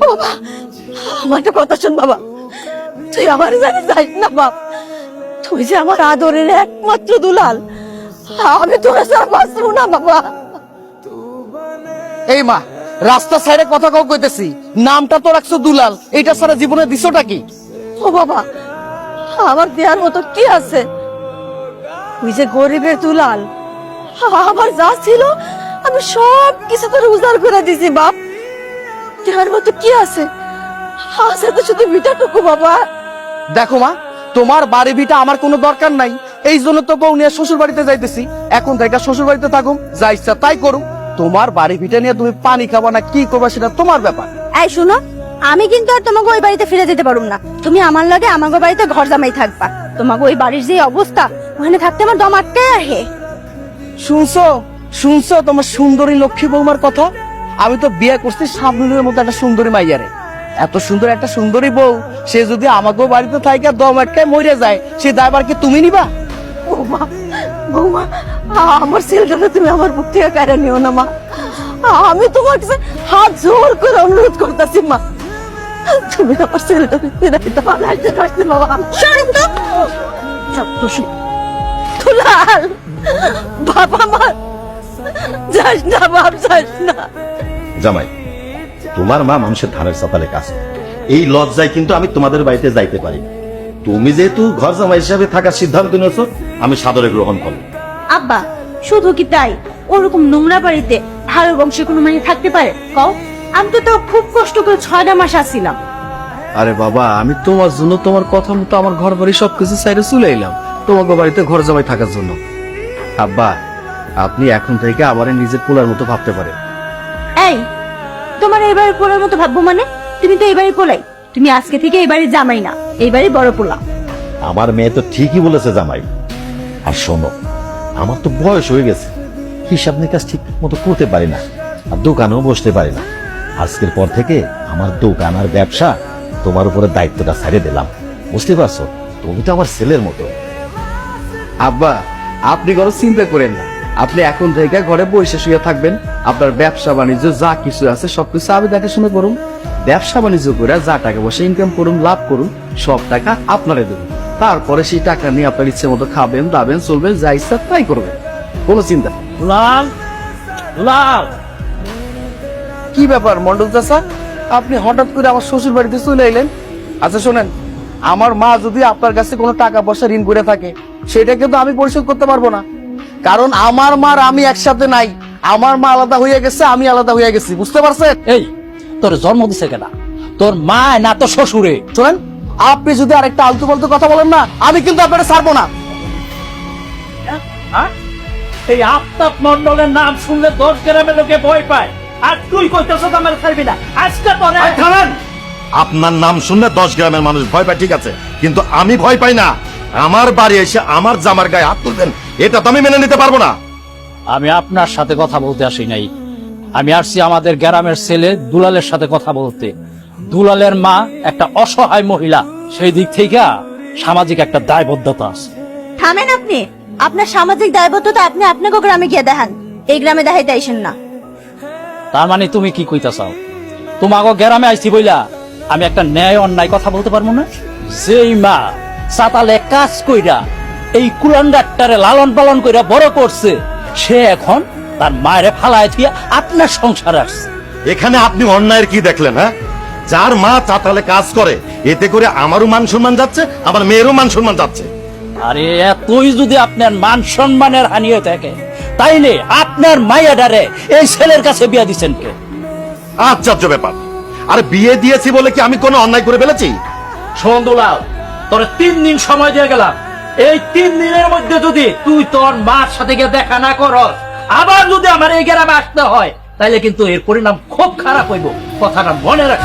বাবা আমার একটা কথা শোন বাবা। তুই আমার জানি যাইস না বাপ। তুই যে আমার আদরের একমাত্র দুলাল আমি বাঁচবো না বাবা। এই মা রাস্তা সাইডে কথা কাউ কইতেছি নামটা তো রাখছো দুলাল এটা সারা জীবনে দিছোটা কি? ও বাবা আমার দেওয়ার মতো কি আছে? তুই যে গরিবের দুলাল আমার যা ছিল আমি সব কিছু তোর উজাড় করে দিছি বাপ। দেওয়ার মতো কি আছে? আছে তো শুধু বাবা। দেখো মা তোমার বাড়ি ভিটা আমার কোনো দরকার নাই। এই জন্য তো বউ নিয়ে শ্বশুর বাড়িতে যাইতেছি। এখন থেকে শ্বশুর বাড়িতে থাকুম যা ইচ্ছা তাই করুম। তোমার বাড়ি ভিটা নিয়ে তুমি পানি খাবা না কি করবা সেটা তোমার ব্যাপার। এই শুনো আমি কিন্তু আর তোমাকে ওই বাড়িতে ফিরে যেতে পারুম না। তুমি আমার লাগে আমাকে বাড়িতে ঘর জামাই থাকবা। তোমাকে ওই বাড়ির যে অবস্থা ওখানে থাকতে আমার দম আটকে আহে শুনছো? শুনছো তোমার সুন্দরী লক্ষ্মী বৌমার কথা? আমি তো বিয়ে করছি সাবনুরের মতো একটা সুন্দরী মাইয়ারে। এত সুন্দর একটা সুন্দরী বউ সে যদি আমাকেও বাড়িতে থাকে দম আটকায় মরে যায় সে দায়বার কি তুমি নিবা? বৌমা বৌমা আমার ছেলেটাকে তুমি আমার বুক থেকে কেড়ে নিও না মা। আমি তোমার কাছে হাত জোর করে অনুরোধ করতেছি মা। তুমি আমার ছেলেটাকে ফিরাই দাও আনাইতে পারছি বাবা। সরম তো সব তো শুন দুলাল! বাবা মা। যাস না বাপ যাস না। জামাই তোমার মা মানুষের ধানের সকালে কাজ করে। এই লজ্জায় কিন্তু আমি তোমাদের বাড়িতে যাইতে পারি তুমি যেহেতু ঘর জামাই হিসাবে থাকার সিদ্ধান্ত নিয়েছো আমি সাদরে গ্রহণ করব। আব্বা শুধু কি তাই? ওরকম নোংরা বাড়িতে ভালো বংশে কোনো মানে থাকতে পারে? কও আমি তো তাও খুব কষ্ট করে ছয়টা মাস আসছিলাম আরে বাবা আমি তোমার জন্য তোমার কথা মতো আমার ঘর বাড়ি সবকিছু সাইডে চলে এলাম। তোমাকে বাড়িতে ঘর জামাই থাকার জন্য। আব্বা আপনি এখন থেকে আবার নিজের পোলার মতো ভাবতে পারেন। এই তোমার এবারে পোলার মতো ভাববো মানে? তুমি তো এবারে পোলাই। তুমি আজকে থেকে এবারে জামাই না এইবারে বড় পোলা। আমার মেয়ে তো ঠিকই বলেছে জামাই। আর শোনো আমার তো বয়স হয়ে গেছে। হিসাব নিকাশ ঠিক মতো করতে পারি না আর দোকানেও বসতে পারি না। আজকের পর থেকে আমার দোকান আর ব্যবসা তোমার উপরে দায়িত্বটা ছেড়ে দিলাম। বুঝতে পারছ? তুমি তো আমার ছেলের মতো। আব্বা আপনি কোনো চিন্তা করেন না। আপনি এখন থেকে ঘরে বসে শুয়ে থাকবেন। আপনার ব্যবসা বাণিজ্য যা কিছু আছে সবকিছু আমি দেখাশোনা করুন। ব্যবসা বাণিজ্য করে যা টাকা পয়সা ইনকাম করুন লাভ করুন সব টাকা আপনারে দেবেন তারপরে সেই টাকা নিয়ে আপনার ইচ্ছে মতো খাবেন দাবেন চলবেন যা ইচ্ছা তাই করবেন। কোনো চিন্তা। লাল লাল। কি ব্যাপার মন্ডল চাষা আপনি হঠাৎ করে আমার শ্বশুর বাড়িতে চলে এলেন? আচ্ছা শোনেন আমার মা যদি আপনার কাছে কোনো টাকা পয়সা ঋণ করে থাকে সেটা কিন্তু আমি পরিশোধ করতে পারব না। কারণ আমার মার আমি একসাথে নাই। আমার মা আলাদা হয়ে গেছে আমি আলাদা হয়ে গেছি। বুঝতে পারছেন? এই তোর জন্ম দিছে কেনা তোর মা না তো শ্বশুরে? শোনেন আপনি যদি আরেকটা আলতু ফালতু কথা বলেন না আমি কিন্তু আপনারা ছাড়বো না। হ্যাঁ? এই আফতাব মন্ডলের নাম শুনলে দশ গ্রামের লোকে ভয় পায়। আর তুই কইতেছ আমার ছাড়বি না। আজকে তোরে আপনার নাম শুনলে দশ গ্রামের মানুষ ভয় পায় ঠিক আছে। কিন্তু আমি ভয় পাই না। আমার বাড়ি এসে আমার জামার গায়ে হাত তুলবেন এটা তো আমি মেনে নিতে পারব না। আমি আপনার সাথে কথা বলতে আসি নাই। আমি আসছি আমাদের গ্রামের ছেলে দুলালের সাথে কথা বলতে। দুলালের মা একটা অসহায় মহিলা সেই দিক থেকে সামাজিক একটা দায়বদ্ধতা আছে। থামেন আপনি। আপনার সামাজিক দায়বদ্ধতা আপনি আপনাকে গ্রামে গিয়ে দেখান। এই গ্রামে দেখাইতে আইসেন না। তার মানে তুমি কি কইতা চাও? তোমাকে গ্রামে আইছি বইলা আমি একটা ন্যায় অন্যায় কথা বলতে পারব না? যেই মা চাতালে কাজ কইরা এই কুলাঙ্গারটারে লালন পালন কইরা বড় করছে সে এখন তার মায়ের ফালায় দিয়া আপনার সংসার আসছে। এখানে আপনি অন্যায়ের কি দেখলেন হ্যাঁ? যার মা চাতালে কাজ করে এতে করে আমারও মান সম্মান যাচ্ছে আমার মেয়েরও মান সম্মান যাচ্ছে। আরে এতই যদি আপনার মান সম্মানের হানি হয়ে থাকে তাইলে আপনার মাইয়াডারে এই ছেলের কাছে বিয়া দিচ্ছেন কে? আশ্চর্য ব্যাপার। আর বিয়ে দিয়েছি বলে কি আমি কোনো অন্যায় করে ফেলেছি? সন্দুলাল তোর তিন দিন সময় দিয়ে গেলাম। এই তিন দিনের মধ্যে যদি তুই তোর মার সাথে গিয়ে দেখা না করস, আবার যদি আমার এই গ্রামে আসতে হয় তাহলে কিন্তু এর পরিণাম খুব খারাপ হইব। কথাটা মনে রাখ।